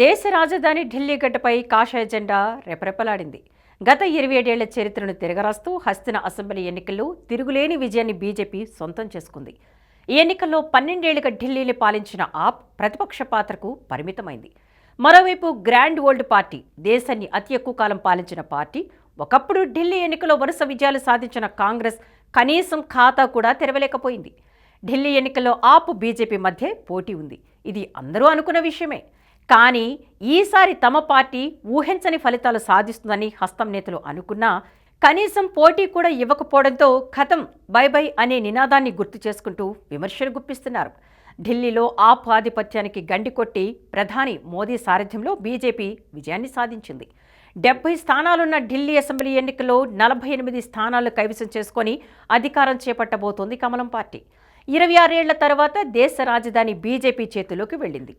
దేశ రాజధాని ఢిల్లీ గడ్డపై కాషాయ జెండా రెపరెపలాడింది. గత ఇరవై ఏడేళ్ళ చరిత్రను తిరగరాస్తూ హస్తిన అసెంబ్లీ ఎన్నికల్లో తిరుగులేని విజయాన్ని బీజేపీ సొంతం చేసుకుంది. ఈ ఎన్నికల్లో పన్నెండేళ్ళుగా ఢిల్లీని పాలించిన ఆప్ ప్రతిపక్ష పాత్రకు పరిమితమైంది. మరోవైపు గ్రాండ్ ఓల్డ్ పార్టీ దేశాన్ని అతి ఎక్కువ కాలం పాలించిన పార్టీ ఒకప్పుడు ఢిల్లీ ఎన్నికలో వరుస విజయాలు సాధించిన కాంగ్రెస్ కనీసం ఖాతా కూడా తెరవలేకపోయింది. ఢిల్లీ ఎన్నికల్లో ఆపు బీజేపీ మధ్య పోటీ ఉంది. ఇది అందరూ అనుకున్న విషయమే. కానీ ఈసారి తమ పార్టీ ఊహించని ఫలితాలు సాధిస్తుందని హస్తం నేతలు అనుకున్నా కనీసం పోటీ కూడా ఇవ్వకపోవడంతో ఖతం బై బై అనే నినాదాన్ని గుర్తు చేసుకుంటూ విమర్శలు గుప్పిస్తున్నారు. ఢిల్లీలో ఆప్ ఆధిపత్యానికి గండి కొట్టి ప్రధాని మోదీ సారథ్యంలో బీజేపీ విజయాన్ని సాధించింది. డెబ్బై స్థానాలున్న ఢిల్లీ అసెంబ్లీ ఎన్నికల్లో నలభై ఎనిమిది స్థానాలు కైవసం చేసుకొని అధికారం చేపట్టబోతోంది కమలం పార్టీ. ఇరవై ఆరేళ్ళ తర్వాత దేశ రాజధాని బీజేపీ చేతిలోకి వెళ్ళింది.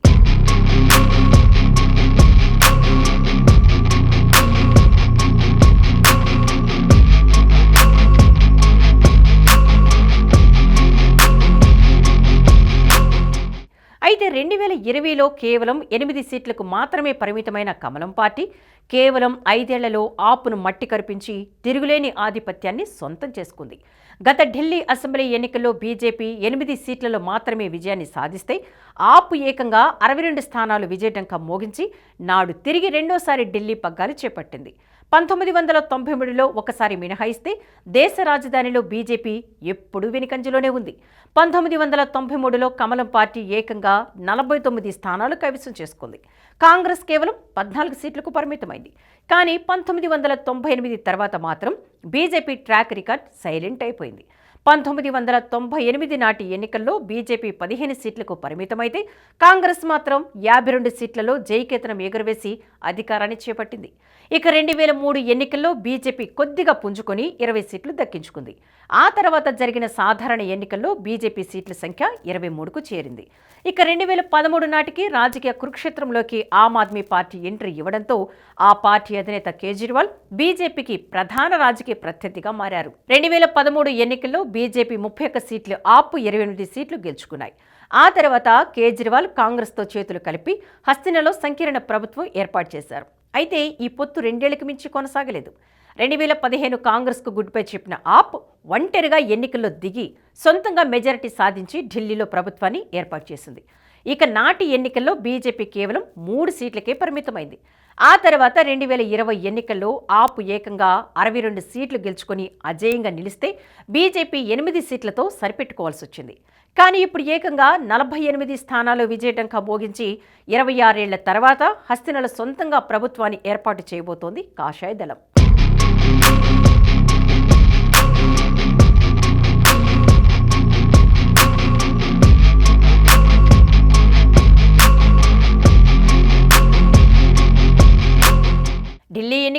రెండు వేల ఇరవైలో కేవలం ఎనిమిది సీట్లకు మాత్రమే పరిమితమైన కమలం పార్టీ కేవలం ఐదేళ్ళలో ఆపును మట్టి కరిపించి తిరుగులేని ఆధిపత్యాన్ని సొంతం చేసుకుంది. గత ఢిల్లీ అసెంబ్లీ ఎన్నికల్లో బీజేపీ ఎనిమిది సీట్లలో మాత్రమే విజయాన్ని సాధిస్తే ఆపు ఏకంగా అరవై రెండు స్థానాలు విజయటంక మోగించి నాడు తిరిగి రెండోసారి ఢిల్లీ పగ్గాలు చేపట్టింది. పంతొమ్మిది వందల తొంభై మూడులో ఒకసారి మినహాయిస్తే దేశ రాజధానిలో బీజేపీ ఎప్పుడూ వెనుకంజలోనే ఉంది. పంతొమ్మిది వందల తొంభై మూడులో కమలం పార్టీ ఏకంగా నలభై తొమ్మిది స్థానాలు కైవసం చేసుకుంది. కాంగ్రెస్ కేవలం పద్నాలుగు సీట్లకు పరిమితమైంది. కానీ పంతొమ్మిది వందల తొంభై ఎనిమిది తర్వాత మాత్రం బీజేపీ ట్రాక్ రికార్డ్ సైలెంట్ అయిపోయింది. పంతొమ్మిది వందల తొంభై ఎనిమిది నాటి ఎన్నికల్లో బీజేపీ పదిహేను సీట్లకు పరిమితమైతే కాంగ్రెస్ మాత్రం యాభై రెండు సీట్లలో జయకేతనం ఎగురవేసి అధికారాన్ని చేపట్టింది. ఇక రెండు వేల మూడు ఎన్నికల్లో బీజేపీ కొద్దిగా పుంజుకొని ఇరవై సీట్లు దక్కించుకుంది. ఆ తర్వాత జరిగిన సాధారణ ఎన్నికల్లో బీజేపీ సీట్ల సంఖ్య ఇరవై మూడుకు చేరింది. ఇక రెండు వేల పదమూడు నాటికి రాజకీయ కురుక్షేత్రంలోకి ఆమ్ ఆద్మీ పార్టీ ఎంట్రీ ఇవ్వడంతో ఆ పార్టీ అధినేత కేజ్రీవాల్ బీజేపీకి ప్రధాన రాజకీయ ప్రత్యర్థిగా మారారు. రెండు వేల పదమూడు ఎన్నికల్లో బీజేపీ ముప్పై ఒక్క సీట్లు ఆపు ఇరవై ఎనిమిది సీట్లు గెలుచుకున్నాయి. ఆ తర్వాత కేజ్రీవాల్ కాంగ్రెస్తో చేతులు కలిపి హస్తినలో సంకీర్ణ ప్రభుత్వం ఏర్పాటు చేశారు. అయితే ఈ పొత్తు రెండేళ్ళకు మించి కొనసాగలేదు. రెండు వేల పదిహేను కాంగ్రెస్కు గుడ్ బై చెప్పిన ఆప్ ఒంటరిగా ఎన్నికల్లో దిగి సొంతంగా మెజారిటీ సాధించి ఢిల్లీలో ప్రభుత్వాన్ని ఏర్పాటు చేసింది. ఇక నాటి ఎన్నికల్లో బీజేపీ కేవలం మూడు సీట్లకే పరిమితమైంది. ఆ తర్వాత రెండు వేల ఇరవై ఎన్నికల్లో ఆపు ఏకంగా అరవై రెండు సీట్లు గెలుచుకొని అజేయంగా నిలిస్తే బీజేపీ ఎనిమిది సీట్లతో సరిపెట్టుకోవాల్సి వచ్చింది. కానీ ఇప్పుడు ఏకంగా నలభై ఎనిమిది స్థానాలు విజయటంకా భోగించి ఇరవై ఆరేళ్ళ తర్వాత హస్తినల సొంతంగా ప్రభుత్వాన్ని ఏర్పాటు చేయబోతోంది కాషాయ దళం.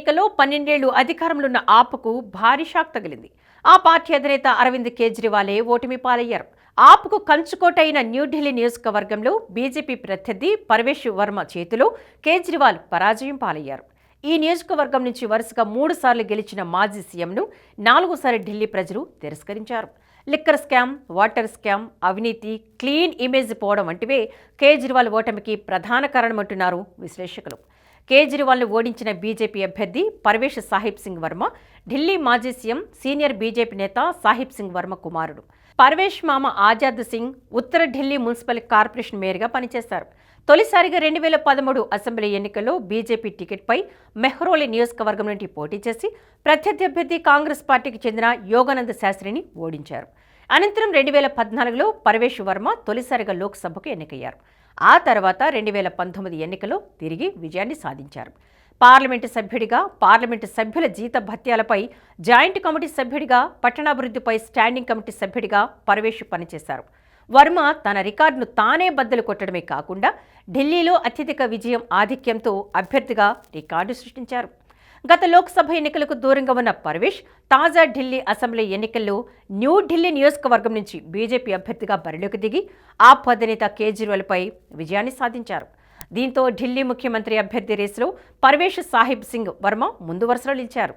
ఎన్నికల్లో పన్నెండేళ్ళు అధికారంలో ఉన్న ఆప్కు భారీ షాక్ తగిలింది. ఆ పార్టీ అధినేత అరవింద్ కేజ్రీవాలే ఓటమి పాలయ్యారు. ఆప్కు కంచుకోటైన న్యూఢిల్లీ నియోజకవర్గంలో బీజేపీ ప్రత్యర్థి పరవేష్ వర్మ చేతిలో కేజ్రీవాల్ పరాజయం పాలయ్యారు. ఈ నియోజకవర్గం నుంచి వరుసగా మూడు సార్లు గెలిచిన మాజీ సీఎంను నాలుగోసారి ఢిల్లీ ప్రజలు తిరస్కరించారు. లిక్కర్ స్కామ్ వాటర్ స్కామ్ అవినీతి క్లీన్ ఇమేజ్ పోవడం వంటివే కేజ్రీవాల్ ఓటమికి ప్రధాన కారణమంటున్నారు విశ్లేషకులు. కేజ్రీవాల్ను ఓడించిన బీజేపీ అభ్యర్థి పర్వేష్ సాహిబ్ సింగ్ వర్మ ఢిల్లీ మాజీ సీఎం సీనియర్ బీజేపీ నేత సాహిబ్ సింగ్ వర్మ కుమారుడు. పర్వేష్ మామ ఆజాద్ సింగ్ ఉత్తర ఢిల్లీ మున్సిపల్ కార్పొరేషన్ మేయర్గా పనిచేశారు. తొలిసారిగా రెండు వేల పదమూడు అసెంబ్లీ ఎన్నికల్లో బీజేపీ టికెట్పై మెహ్రోలి నియోజకవర్గం నుండి పోటీ చేసి ప్రత్యర్థి అభ్యర్థి కాంగ్రెస్ పార్టీకి చెందిన యోగానంద శాస్త్రిని ఓడించారు. అనంతరం రెండు వేల పద్నాలుగులో పరవేశ్ వర్మ తొలిసారిగా లోక్సభకు ఎన్నికయ్యారు. ఆ తర్వాత రెండు వేల పంతొమ్మిది ఎన్నికల్లో తిరిగి విజయాన్ని సాధించారు. పార్లమెంటు సభ్యుడిగా పార్లమెంటు సభ్యుల జీత భత్యాలపై జాయింట్ కమిటీ సభ్యుడిగా పట్టణాభివృద్ధిపై స్టాండింగ్ కమిటీ సభ్యుడిగా పరవేశ్ పనిచేశారు. వర్మ తన రికార్డును తానే బద్దలు కొట్టడమే కాకుండా ఢిల్లీలో అత్యధిక విజయం ఆధిక్యంతో అభ్యర్థిగా రికార్డు సృష్టించారు. గత లోక్సభ ఎన్నికలకు దూరంగా ఉన్న పర్వేష్ తాజా ఢిల్లీ అసెంబ్లీ ఎన్నికల్లో న్యూఢిల్లీ నియోజకవర్గం నుంచి బీజేపీ అభ్యర్థిగా బరిలోకి దిగి ఆప్ అధినేత కేజ్రీవాల్పై విజయాన్ని సాధించారు. దీంతో ఢిల్లీ ముఖ్యమంత్రి అభ్యర్థి రేసులో పర్వేష్ సాహిబ్ సింగ్ వర్మ ముందు వరుసలో నిలిచారు.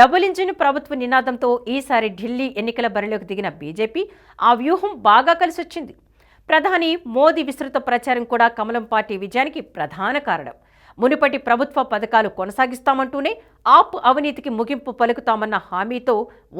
డబుల్ ఇంజిన్ ప్రభుత్వ నినాదంతో ఈసారి ఢిల్లీ ఎన్నికల బరిలోకి దిగిన బీజేపీ ఆ వ్యూహం బాగా కలిసొచ్చింది. ప్రధాని మోదీ విస్తృత ప్రచారం కూడా కమలం పార్టీ విజయానికి ప్రధాన కారణం. మునుపటి ప్రభుత్వ పథకాలు కొనసాగిస్తామంటూనే ఆప్ అవినీతికి ముగింపు పలుకుతామన్న హామీతో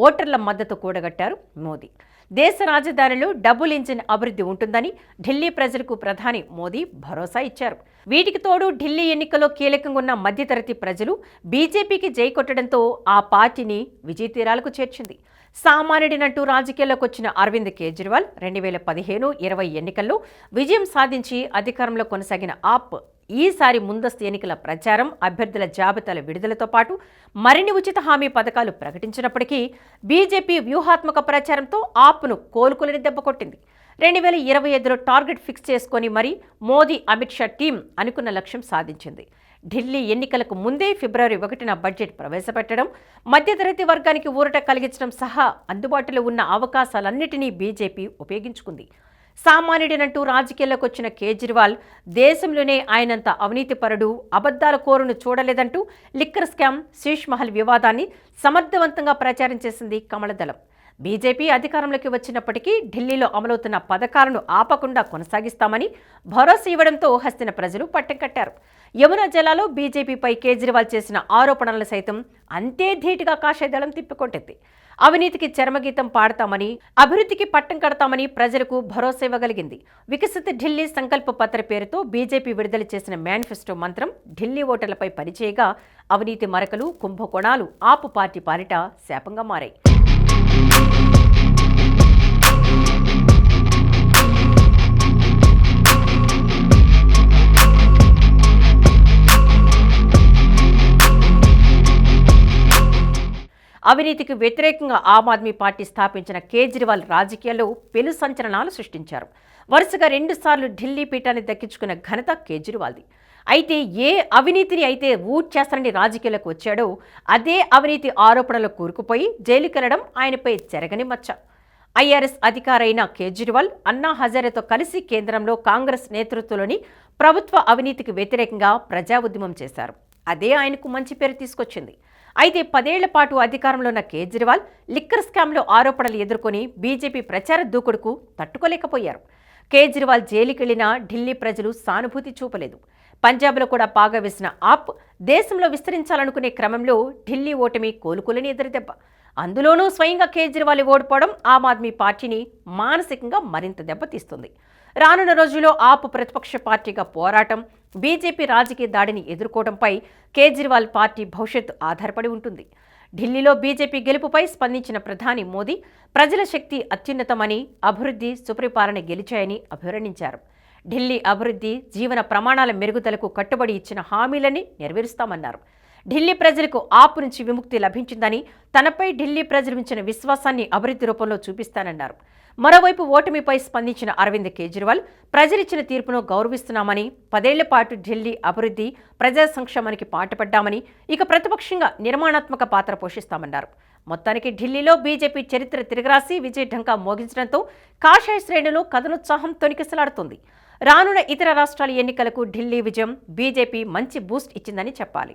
ఓటర్ల మద్దతు కూడగట్టారు మోదీ. దేశ రాజధానిలో డబుల్ ఇంజిన్ అభివృద్ధి ఉంటుందని ఢిల్లీ ప్రజలకు ప్రధాని మోదీ భరోసా ఇచ్చారు. వీటికి తోడు ఢిల్లీ ఎన్నికల్లో కీలకంగా ఉన్న మధ్యతరగతి ప్రజలు బీజేపీకి జై కొట్టడంతో ఆ పార్టీని విజయతీరాలకు చేర్చింది. సామాన్యుడినంటూ రాజకీయాల్లోకి వచ్చిన అరవింద్ కేజ్రీవాల్ రెండు వేల పదిహేను ఇరవై ఎన్నికల్లో విజయం సాధించి అధికారంలో కొనసాగిన ఆప్ ఈసారి ముందస్తు ఎన్నికల ప్రచారం అభ్యర్థుల జాబితాల విడుదలతో పాటు మరిన్ని ఉచిత హామీ పథకాలు ప్రకటించినప్పటికీ బీజేపీ వ్యూహాత్మక ప్రచారంతో ఆప్ను కోలుకొని దెబ్బ కొట్టింది. రెండు వేల ఇరవై ఐదులో టార్గెట్ ఫిక్స్ చేసుకొని మరీ మోదీ అమిత్ షా టీం అనుకున్న లక్ష్యం సాధించింది. ఢిల్లీ ఎన్నికలకు ముందే ఫిబ్రవరి ఒకటిన బడ్జెట్ ప్రవేశపెట్టడం మధ్యతరగతి వర్గానికి ఊరట కలిగించడం సహా అందుబాటులో ఉన్న అవకాశాలన్నిటినీ బీజేపీ ఉపయోగించుకుంది. సామాన్యుడినంటూ రాజకీయాల్లోకి వచ్చిన కేజ్రీవాల్ దేశంలోనే ఆయనంత అవినీతిపరుడు అబద్ధాల కోరును చూడలేదంటూ లిక్కర్ స్కామ్ శీష్ మహల్ వివాదాన్ని సమర్థవంతంగా ప్రచారం చేసింది కమలదళం. బీజేపీ అధికారంలోకి వచ్చినప్పటికీ ఢిల్లీలో అమలవుతున్న పథకాలను ఆపకుండా కొనసాగిస్తామని భరోసా ఇవ్వడంతో హస్తిన ప్రజలు పట్టం కట్టారు. యమునా జలాలో బీజేపీపై కేజ్రీవాల్ చేసిన ఆరోపణలు సైతం అంతే ధీటుగా కాషాయదళం తిప్పికొట్టింది. అవినీతికి చరమగీతం పాడతామని అభివృద్ధికి పట్టం కడతామని ప్రజలకు భరోసా ఇవ్వగలిగింది. వికసిత ఢిల్లీ సంకల్ప పత్ర పేరుతో బీజేపీ విడుదల చేసిన మేనిఫెస్టో మంత్రం ఢిల్లీ ఓటర్లపై పనిచేయగా అవినీతి మరకలు కుంభకోణాలు ఆపు పార్టీ పాలిట శాపంగా మారాయి. అవినీతికి వ్యతిరేకంగా ఆమ్ ఆద్మీ పార్టీ స్థాపించిన కేజ్రీవాల్ రాజకీయాల్లో పెను సంచలనాలు సృష్టించారు. వరుసగా రెండుసార్లు ఢిల్లీ పీఠాన్ని దక్కించుకున్న ఘనత కేజ్రీవాల్ది. అయితే ఏ అవినీతిని అయితే ఊట్ చేస్తానని రాజకీయాలకు వచ్చాడో అదే అవినీతి ఆరోపణలు కూరుకుపోయి జైలుకెళ్ళడం ఆయనపై చెరగని మచ్చ. ఐఆర్ఎస్ అధికారైన కేజ్రీవాల్ అన్నా హజారేతో కలిసి కేంద్రంలో కాంగ్రెస్ నేతృత్వంలోని ప్రభుత్వ అవినీతికి వ్యతిరేకంగా ప్రజా ఉద్యమం చేశారు. అదే ఆయనకు మంచి పేరు తీసుకొచ్చింది. అయితే పదేళ్ళ పాటు అధికారంలో ఉన్న కేజ్రీవాల్ లిక్కర్ స్కామ్లో ఆరోపణలు ఎదుర్కొని బీజేపీ ప్రచార దూకుడుకు తట్టుకోలేకపోయారు. కేజ్రీవాల్ జైలుకెళ్ళినా ఢిల్లీ ప్రజలు సానుభూతి చూపలేదు. పంజాబ్లో కూడా పాగా వేసిన ఆప్ దేశంలో విస్తరించాలనుకునే క్రమంలో ఢిల్లీ ఓటమి కోలుకోలేని ఎదురుదెబ్బ. అందులోనూ స్వయంగా కేజ్రీవాల్ ఓడిపోవడం ఆమ్ ఆద్మీ పార్టీని మానసికంగా మరింత దెబ్బతీస్తుంది. రానున్న రోజుల్లో ఆప్ ప్రతిపక్ష పార్టీగా పోరాటం బీజేపీ రాజకీయ దాడిని ఎదుర్కోవడంపై కేజ్రీవాల్ పార్టీ భవిష్యత్తు ఆధారపడి ఉంటుంది. ఢిల్లీలో బీజేపీ గెలుపుపై స్పందించిన ప్రధాని మోదీ ప్రజల శక్తి అత్యున్నతమని అభివృద్ధి సుపరిపాలన గెలిచాయని అభివర్ణించారు. ఢిల్లీ అభివృద్ధి జీవన ప్రమాణాల మెరుగుదలకు కట్టుబడి ఇచ్చిన హామీలని నెరవేరుస్తామన్నారు. ఢిల్లీ ప్రజలకు ఆపు నుంచి విముక్తి లభించిందని తనపై ఢిల్లీ ప్రజలు ఉంచిన విశ్వాసాన్ని అభివృద్ధి రూపంలో చూపిస్తానన్నారు. మరోవైపు ఓటమిపై స్పందించిన అరవింద్ కేజ్రీవాల్ ప్రజలిచ్చిన తీర్పును గౌరవిస్తున్నామని పదేళ్ళ పాటు ఢిల్లీ అభివృద్ధి ప్రజా సంక్షేమానికి పాటుపడ్డామని ఇక ప్రతిపక్షంగా నిర్మాణాత్మక పాత్ర పోషిస్తామన్నారు. మొత్తానికి ఢిల్లీలో బీజేపీ చరిత్ర తిరగరాసి విజయ్ ఢంకా మోగించడంతో కాషాయ శ్రేణులు కథనోత్సాహం తొనికిసలాడుతుంది రానున్న ఇతర రాష్ట్రాల ఎన్నికలకు ఢిల్లీ విజయం బీజేపీ మంచి బూస్ట్ ఇచ్చిందని చెప్పాలి.